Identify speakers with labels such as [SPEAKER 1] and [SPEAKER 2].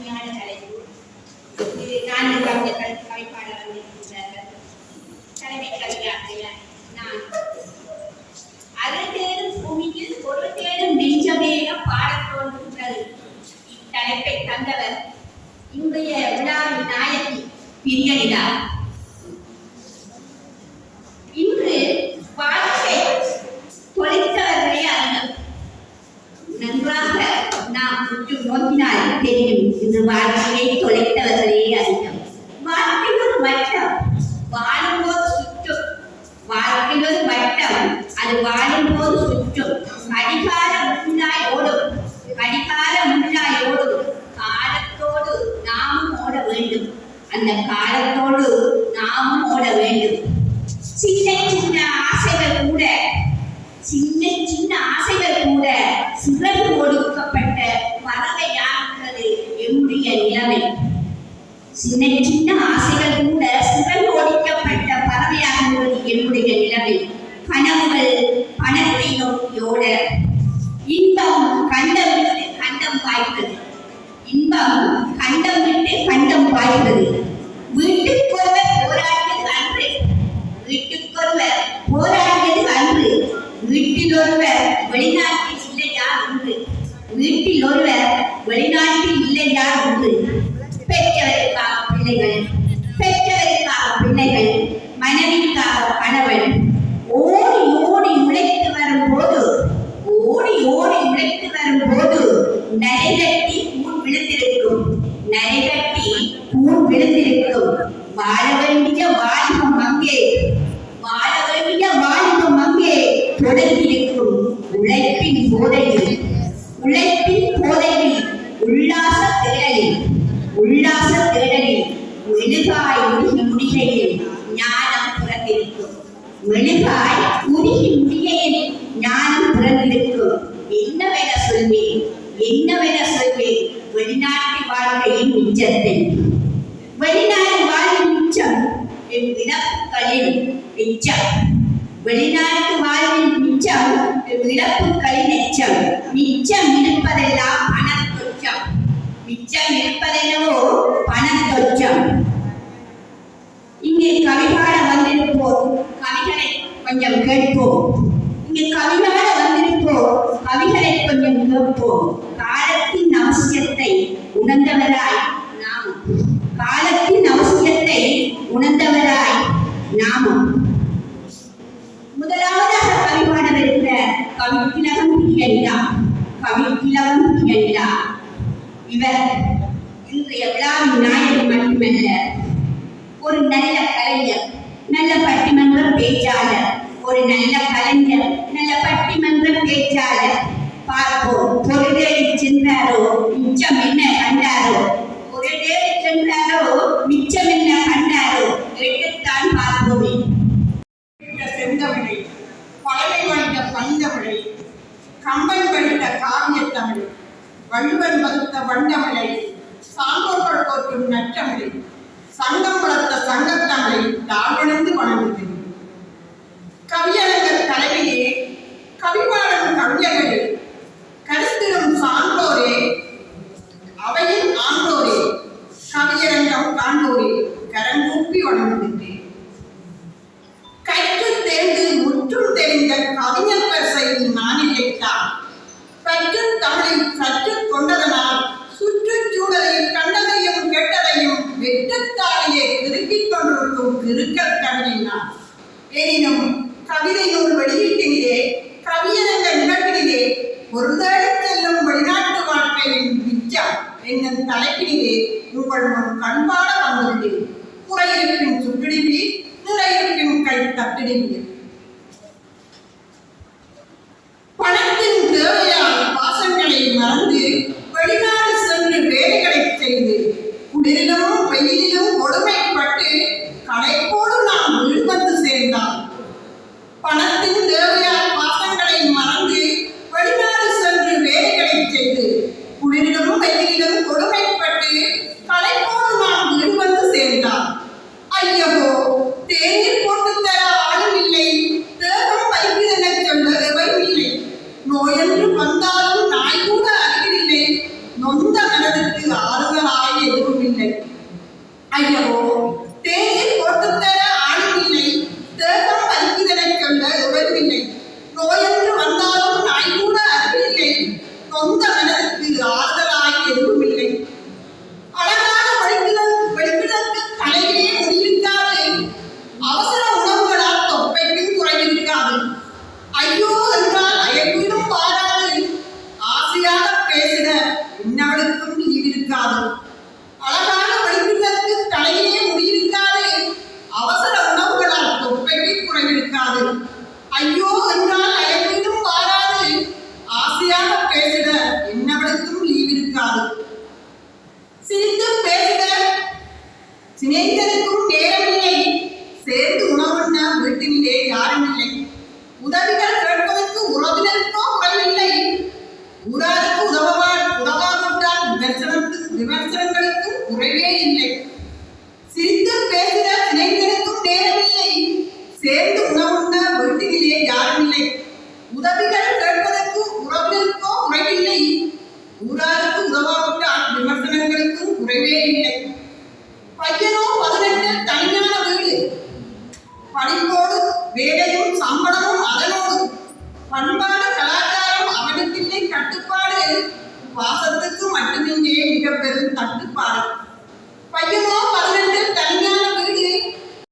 [SPEAKER 1] அருமையான தலைப்பு. இது நான்கு கவிஞர்கள் கவிப்பாளர் வந்திருக்கிறார்கள் தலைமை கவிஞர் நான். அருந்தேடும் பூமியில் ஒரு தேடும் நெஞ்சமேக பாடத் தோன்றுகிறது. இத்தலைப்பை தந்தவர் இன்றைய விழாவின் நாயகி பிரியனிடா இன்று வாழ்க்கை தொலைத்தவர்களே அறிஞர் நன்றாக உற்று நோக்கினால் தெரியும் இது வாழ்க்கையை தொலைத்தவர்களே அதிகம் வாழ்க்கை ஒரு வட்டம் வாழும்போது சுற்றும் வாழ்க்கை ஒரு வட்டம் அது வாழும்போது சுற்றும் அடிகார முன்னாய் ஓடும் அடிகார முன்னாய் ஓடும் காலத்தோடு நாமும் ஓட வேண்டும் அந்த காலத்தோடு நாமும் ஓட வேண்டும் சின்ன சின்ன ஆசைகள் கூட சின்ன சின்ன ஆசைகள் கூட சிறகு ஒடுக்கப்பட்ட பறவையாகிறது என்னுடைய நிலைமை சின்ன சின்ன ஆசைகள் கூட சுழல் ஓடிக்கப்பட்ட பறவையாகிறது என்னுடைய நிலைமை கனவுகள் பணத்தை நோக்கியோட. இன்பம் கண்டம் விட்டு கண்டம் பாய்கிறது இன்பம் கண்டம் விட்டு கண்டம் பாய்கிறது வீட்டுக்கொருவர் போராடியது அன்று. வீட்டுக்கொருவர் போராடியது அன்று. வீட்டில் ஒருவர் வெளிநாட்டில் இல்லையா என்று வீட்டில் ஒருவர் வெளிநாட்டில் இல்லையா என்று மனைவிக்காக கணவன் ஓடி ஓடி உழைத்து வரும் போது ஓடி ஓடி உழைத்து வரும் போது நரைகட்டி பூன் விழுந்திருக்கும். நரைகட்டி பூன் விழுந்திருக்கும். வாழ வேண்டிய வாலிபம் அங்கே வாழ வேண்டிய வாலிபம் அங்கே தொடங்கியிருக்கும் உழைப்பின் போதையில் உழைப்பின் போதையில் உல்லாச தேடலில் உல்லாச தேடலில் மெழுகாய் முடிகையில் ஞானம் பிறந்திருக்கும். மெழுகாய் உருகி முடியேன் ஞானம் பிறந்திருக்கும். என்னவென சொல்வேன்? என்னவென சொல்வேன்? வெளிநாட்டு வாழ்க்கையின் மிச்சத்தை வெளிநாடு வாழ்வின் மிச்சம் என் இழப்புகளின் மிச்சம். வெளிநாட்டு வாழ்வின் மிச்சம் என் இழப்புகளின் எச்சம் மிச்சம் இருப்பதெல்லாம் பணத்தொச்சம். மிச்சம் இருப்பதென்னவோ பணத்தொச்சம் இங்கே கவிபாட வந்திருப்போம் கவிகளை கொஞ்சம் கேட்போம். இங்கே கவிபாட வந்திருப்போம். கவிகளை கொஞ்சம் கேட்போம். காலத்தின் அவசியத்தை உணர்ந்தவராய் நாம். காலத்தின் அவசியத்தை உணர்ந்தவராய் நாமும் முதலாவதாக கவிபாட வருகிற கவி திலகம் பிரியனிடா கவி திலகம் பிரியனிடா இவர் இன்றைய விழாவின் நாயகன் மட்டுமல்ல ஒரு நல்ல கலைஞர் நல்ல பட்டிமன்ற பேச்சாளர் ஒரு நல்ல கலைஞர் நல்ல பட்டிமன்ற பேச்சாளர். பார்ப்போம் பொருளேறி சென்றாரோ மிச்சம் என்ன கண்டாரோ? பொருளேறி சென்றாரோ மிச்சம் என்ன கண்டாரோ? கேட்டுத்தான் பார்ப்போமே.
[SPEAKER 2] செந்தமிழை பழமை வாய்ந்த பந்தமிழை கம்பன் படித்த காவிய தமிழ் வள்ளுவர் மறுத்த வண்டமிழை சான்றோர்கள் போற்றும் நற்றமிழை சங்கம் வளர்த்த சங்கத்தமிழை தாழ்வடைந்து வணங்கும். தெரிந்த கவிஞர் பரிசையில் நானிலைத்தான் கற்று தமிழில் சற்று கொண்டதனால் சுற்றுச்சூழலையும் கண்டதையும் கெட்டதையும் வெட்டுத்தாளியே கிறுக்கிக் கொண்டிருக்கும் கிறுக்கல் கவிஞனான் எனினும் கவிதை நூல் வெளியீட்டினிலே கவியரங்க நிகழ்விலே ஒரு தேடிச் செல்லும் வெளிநாட்டு வாழ்க்கையின் விஜயம் என்னும் தலைப்பினிலே உங்கள் முன் கண்பாட வந்துள்ளேன் குறையிருப்பின் சுற்றிடுவீர் நிறையிருப்பின் கை தட்டிடுவீர். தலைப்போடு நான் வீடு வந்து சேர்ந்தான் ஐயோ தேநீர் போட்டு தர ஆளும் இல்லை தேகம் வைக்கிறதென சொல்ல எவரும் இல்லை நோயென்று வந்தாலும் நாய் கூட அருகில் இல்லை நொந்த மனதிற்கு ஆறுதலாய் ஐயோ ഇന്നവിടെ ജീവിക്കാതെ അളകാൻ உதவிகள் கேட்பதற்கு உறவினருக்கோ குறைவில்லை. ஊராருக்கு உதவாவிட்டால் விமர்சனங்களுக்கும் குறைவே இல்லை. பையனோ பதினெட்டு தனியான வீடு. படிப்போடு வேலையும் சம்பளமும் அதனோடு. பண்பாடு கலாச்சாரம் அவனுக்கில்லை கட்டுப்பாடு. வாசத்துக்கு மட்டுமின்றே மிக பெரும் தட்டு